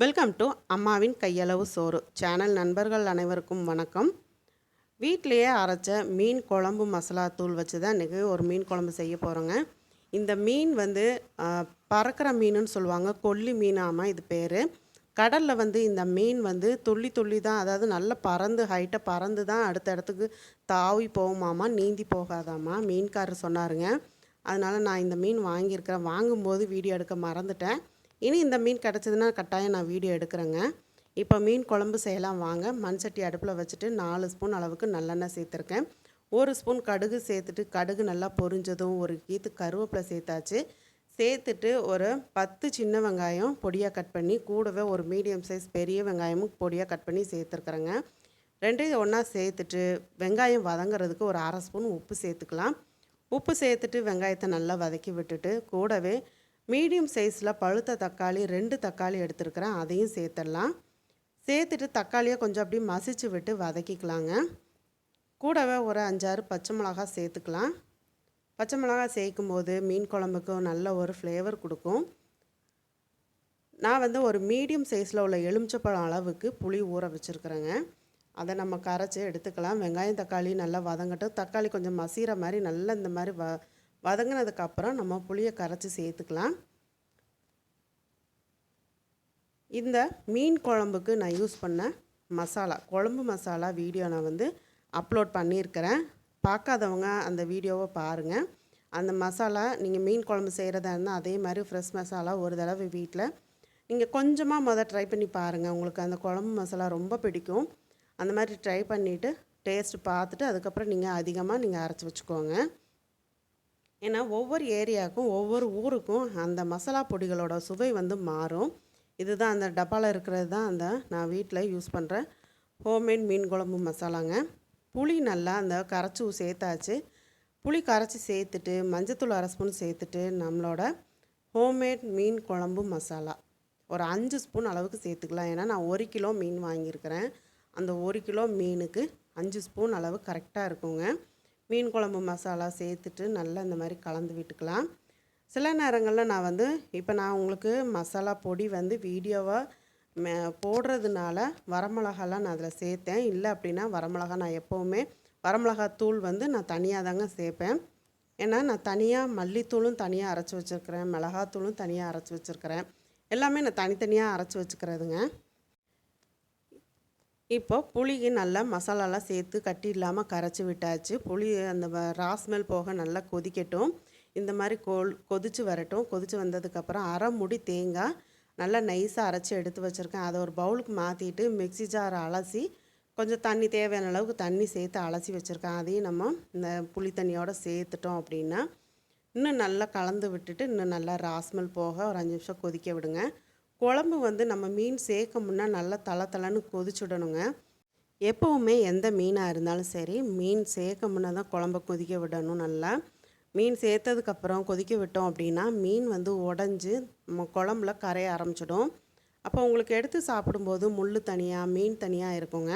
Welcome to அம்மாவின் கையளவு சோறு. Channel நண்பர்கள் அனைவருக்கும் வணக்கம். வீட்டிலையே அரைச்ச மீன் குழம்பு மசாலா தூள் வச்சு தான் இன்றைக்கி ஒரு மீன் குழம்பு செய்ய போகிறோங்க இந்த மீன் வந்து பறக்கிற மீனுன்னு சொல்லுவாங்க. கொல்லி மீனாமா இது பேர். கடலில் வந்து இந்த மீன் வந்து துள்ளி துள்ளி தான் அதாவது நல்லா பறந்து ஹைட்டை பறந்து தான் அடுத்த இடத்துக்கு தாவி போகுமாமா நீந்தி போகாதாமா மீன்காரர் சொன்னாருங்க. அதனால் நான் இந்த மீன் வாங்கியிருக்கிறேன். வாங்கும்போது வீடியோ எடுக்க மறந்துட்டேன். இனி இந்த மீன் கிடச்சதுன்னா கட்டாயம் நான் வீடியோ எடுக்கிறேங்க. இப்போ மீன் குழம்பு செய்யலாம் வாங்க. மண் சட்டி அடுப்பில் வச்சுட்டு நாலு ஸ்பூன் அளவுக்கு நல்லெண்ணெய் சேர்த்துருக்கேன். ஒரு ஸ்பூன் கடுகு சேர்த்துட்டு கடுகு நல்லா பொரிஞ்சதும் ஒரு கீத்து கருவேப்பிலை சேர்த்தாச்சு. சேர்த்துட்டு ஒரு பத்து சின்ன வெங்காயம் பொடியாக கட் பண்ணி கூடவே ஒரு மீடியம் சைஸ் பெரிய வெங்காயமும் பொடியாக கட் பண்ணி சேர்த்துருக்குறேங்க. ரெண்டையும் ஒன்றா சேர்த்துட்டு வெங்காயம் வதங்குறதுக்கு ஒரு அரை ஸ்பூன் உப்பு சேர்த்துக்கலாம். உப்பு சேர்த்துட்டு வெங்காயத்தை நல்லா வதக்கி விட்டுட்டு கூடவே மீடியம் சைஸில் பழுத்த தக்காளி ரெண்டு தக்காளி எடுத்துருக்கிறேன். அதையும் சேர்த்துடலாம். சேர்த்துட்டு தக்காளியை கொஞ்சம் அப்படியே மசிச்சு விட்டு வதக்கிக்கலாங்க. கூடவே ஒரு அஞ்சாறு பச்சை மிளகாய் சேர்த்துக்கலாம். பச்சை மிளகாய் சேர்க்கும் போது மீன் குழம்புக்கும் நல்ல ஒரு ஃப்ளேவர் கொடுக்கும். நான் வந்து ஒரு மீடியம் சைஸில் உள்ள எலுமிச்சப்பழம் அளவுக்கு புளி ஊற வச்சுருக்குறேங்க. அதை நம்ம கரைச்சி எடுத்துக்கலாம். வெங்காயம் தக்காளி நல்லா வதங்கட்டும். தக்காளி கொஞ்சம் மசிகிற மாதிரி நல்லா இந்த மாதிரி வ வதங்கினதுக்கப்புறம் நம்ம புளியை கரைச்சி சேர்த்துக்கலாம். இந்த மீன் குழம்புக்கு நான் யூஸ் பண்ண மசாலா குழம்பு மசாலா வீடியோ நான் வந்து அப்லோட் பண்ணியிருக்கிறேன். பார்க்காதவங்க அந்த வீடியோவை பாருங்கள் அந்த மசாலா நீங்கள் மீன் குழம்பு செய்கிறதா இருந்தால் அதே மாதிரி ஃப்ரெஷ் மசாலா ஒரு தடவை வீட்டில் நீங்கள் கொஞ்சமாக மொதல் ட்ரை பண்ணி பாருங்கள் உங்களுக்கு அந்த குழம்பு மசாலா ரொம்ப பிடிக்கும். அந்த மாதிரி ட்ரை பண்ணிவிட்டு டேஸ்ட் பார்த்துட்டு அதுக்கப்புறம் நீங்கள் அதிகமாக நீங்கள் அரைச்சி வச்சுக்கோங்க. ஏன்னா ஒவ்வொரு ஏரியாவுக்கும் ஒவ்வொரு ஊருக்கும் அந்த மசாலா பொடிகளோட சுவை வந்து மாறும். இதுதான் அந்த டப்பாவில் இருக்கிறது தான் அந்த நான் வீட்டில் யூஸ் பண்ணுற ஹோம்மேட் மீன் குழம்பு மசாலாங்க. புளி நல்லா அந்த கரைச்சி சேர்த்தாச்சு. புளி கரைச்சி சேர்த்துட்டு மஞ்சத்தூள் அரை ஸ்பூன் சேர்த்துட்டு நம்மளோட ஹோம்மேட் மீன் குழம்பு மசாலா. ஒரு அஞ்சு ஸ்பூன் அளவுக்கு சேர்த்துக்கலாம். ஏன்னா நான் ஒரு கிலோ மீன் வாங்கியிருக்கிறேன். அந்த ஒரு கிலோ மீனுக்கு அஞ்சு ஸ்பூன் அளவு கரெக்டாக இருக்குங்க. மீன் குழம்பு மசாலா சேர்த்துட்டு நல்லா இந்த மாதிரி கலந்து விட்டுக்கலாம். சில நேரங்களில் நான் வந்து இப்போ நான் உங்களுக்கு மசாலா பொடி வந்து வீடியோவாக மே போடுறதுனால வரமிளகாலாம் நான் அதில் சேர்த்தேன். இல்லை அப்படின்னா வரமிளகா நான் எப்போவுமே வரமிளகா தூள் வந்து நான் தனியாக தாங்க சேர்ப்பேன். ஏன்னா நான் தனியாக மல்லித்தூளும் தனியாக அரைச்சி வச்சுருக்கிறேன் மிளகாத்தூளும் தனியாக அரைச்சி வச்சுருக்கிறேன். எல்லாமே நான் தனித்தனியாக அரைச்சி வச்சுக்கிறதுங்க. இப்போ புளிக்கு நல்லா மசாலாலாம் சேர்த்து கட்டி இல்லாமல் கரைச்சி விட்டாச்சு. புளி அந்த ராஸ்மெல் போக நல்லா கொதிக்கட்டும். இந்த மாதிரி கோல் கொதிச்சு வரட்டும். கொதிச்சு வந்ததுக்கப்புறம் அரை முடி தேங்காய் நல்லா நைஸாக அரைச்சி எடுத்து வச்சுருக்கேன். அதை ஒரு பவுலுக்கு மாற்றிட்டு மிக்ஸி ஜார் அலசி கொஞ்சம் தண்ணி தேவையான அளவுக்கு தண்ணி சேர்த்து அலசி வச்சுருக்கேன். அதையும் நம்ம இந்த புளி தண்ணியோடு சேர்த்துட்டோம் அப்படின்னா இன்னும் நல்லா கலந்து விட்டுட்டு இன்னும் நல்லா ராஸ்மெல் போக ஒரு அஞ்சு நிமிஷம் கொதிக்க விடுங்க. குழம்பு வந்து நம்ம மீன் சேர்க்க முன்னா நல்லா தலை தலைன்னு கொதிச்சுடணுங்க. எப்போவுமே எந்த மீனாக இருந்தாலும் சரி மீன் சேர்க்க முன்னே தான் குழம்ப கொதிக்க விடணும் நல்லா. மீன் சேர்த்ததுக்கப்புறம் கொதிக்க விட்டோம் அப்படின்னா மீன் வந்து உடஞ்சி நம்ம குழம்புல கரைய ஆரம்பிச்சிடும். அப்போ உங்களுக்கு எடுத்து சாப்பிடும்போது முள் தனியாக மீன் தனியாக இருக்குங்க.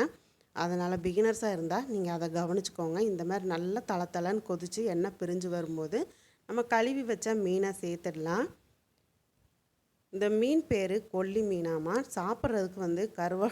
அதனால் பிகினர்ஸாக இருந்தால் நீங்கள் அதை கவனிச்சுக்கோங்க. இந்த மாதிரி நல்லா தலை தலைன்னு கொதித்து எண்ணெய் பிரிஞ்சு வரும்போது நம்ம கழுவி வச்ச மீனை சேர்த்துடலாம். இந்த மீன் பேர் கொல்லி மீனாமா சாப்பிட்றதுக்கு வந்து கருவா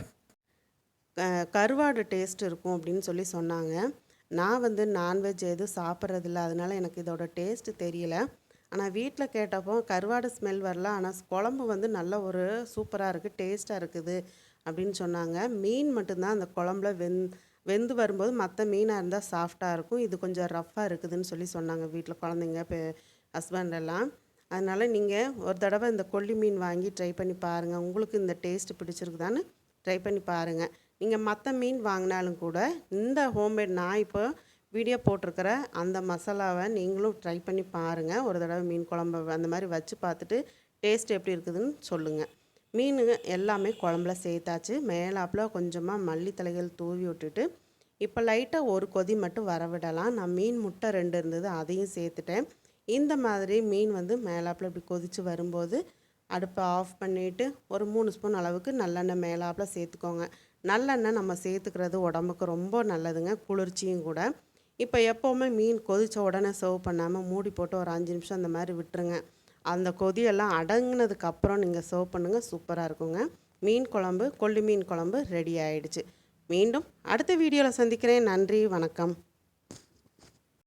க- கருவாடு டேஸ்ட் இருக்கும் அப்படின்னு சொல்லி சொன்னாங்க. நான் வந்து நான்வெஜ் எதுவும் சாப்பிட்றதில்ல. அதனால் எனக்கு இதோட டேஸ்ட் தெரியல. ஆனால் வீட்டில் கேட்டப்போ கருவாடு ஸ்மெல் வரல. ஆனால் குழம்பு வந்து நல்ல ஒரு சூப்பராக இருக்குது டேஸ்ட்டாக இருக்குது அப்படின்னு சொன்னாங்க. மீன் மட்டும்தான் அந்த குழம்புல வெந் வெந்து வரும்போது மற்ற மீனாக இருந்தால் சாஃப்டாக இருக்கும். இது கொஞ்சம் ரஃப்பாக இருக்குதுன்னு சொல்லி சொன்னாங்க வீட்டில் குழந்தைங்க பெ ஹஸ்பண்ட் எல்லாம். அதனால் நீங்கள் ஒரு தடவை இந்த கொல்லி மீன் வாங்கி ட்ரை பண்ணி பாருங்கள் உங்களுக்கு இந்த டேஸ்ட் பிடிச்சிருக்குதான்னு ட்ரை பண்ணி பாருங்கள் நீங்கள் மற்ற மீன் வாங்கினாலும் கூட இந்த ஹோம்மேட் நான் இப்போ வீடியோ போட்டிருக்கிற அந்த மசாலாவை நீங்களும் ட்ரை பண்ணி பாருங்கள் ஒரு தடவை மீன் குழம்பு அந்த மாதிரி வச்சு பார்த்துட்டு டேஸ்ட் எப்படி இருக்குதுன்னு சொல்லுங்கள் மீன் எல்லாமே குழம்புல சேர்த்தாச்சு. மேலாப்பில் கொஞ்சமாக மல்லி தலைகள் தூவி விட்டுட்டு இப்போ லைட்டாக ஒரு கொதி மட்டும் வர விடலாம். நான் மீன் முட்டை ரெண்டு இருந்தது அதையும் சேர்த்துட்டேன். இந்த மாதிரி மீன் வந்து மேலாப்பில் இப்படி கொதித்து வரும்போது அடுப்பை ஆஃப் பண்ணிவிட்டு ஒரு மூணு ஸ்பூன் அளவுக்கு நல்லெண்ணெய் மேலாப்பில் சேர்த்துக்கோங்க. நல்லெண்ணெய் நம்ம சேர்த்துக்கிறது உடம்புக்கு ரொம்ப நல்லதுங்க குளிர்ச்சியும் கூட. இப்போ எப்போவுமே மீன் கொதித்த உடனே சர்வ் பண்ணாமல் மூடி போட்டு ஒரு அஞ்சு நிமிஷம் அந்த மாதிரி விட்டுருங்க. அந்த கொதியெல்லாம் அடங்குனதுக்கப்புறம் நீங்கள் சர்வ் பண்ணுங்கள் சூப்பராக இருக்குங்க. மீன் குழம்பு கொள்ளி மீன் குழம்பு ரெடி ஆயிடுச்சு. மீண்டும் அடுத்த வீடியோவில் சந்திக்கிறேன். நன்றி வணக்கம்.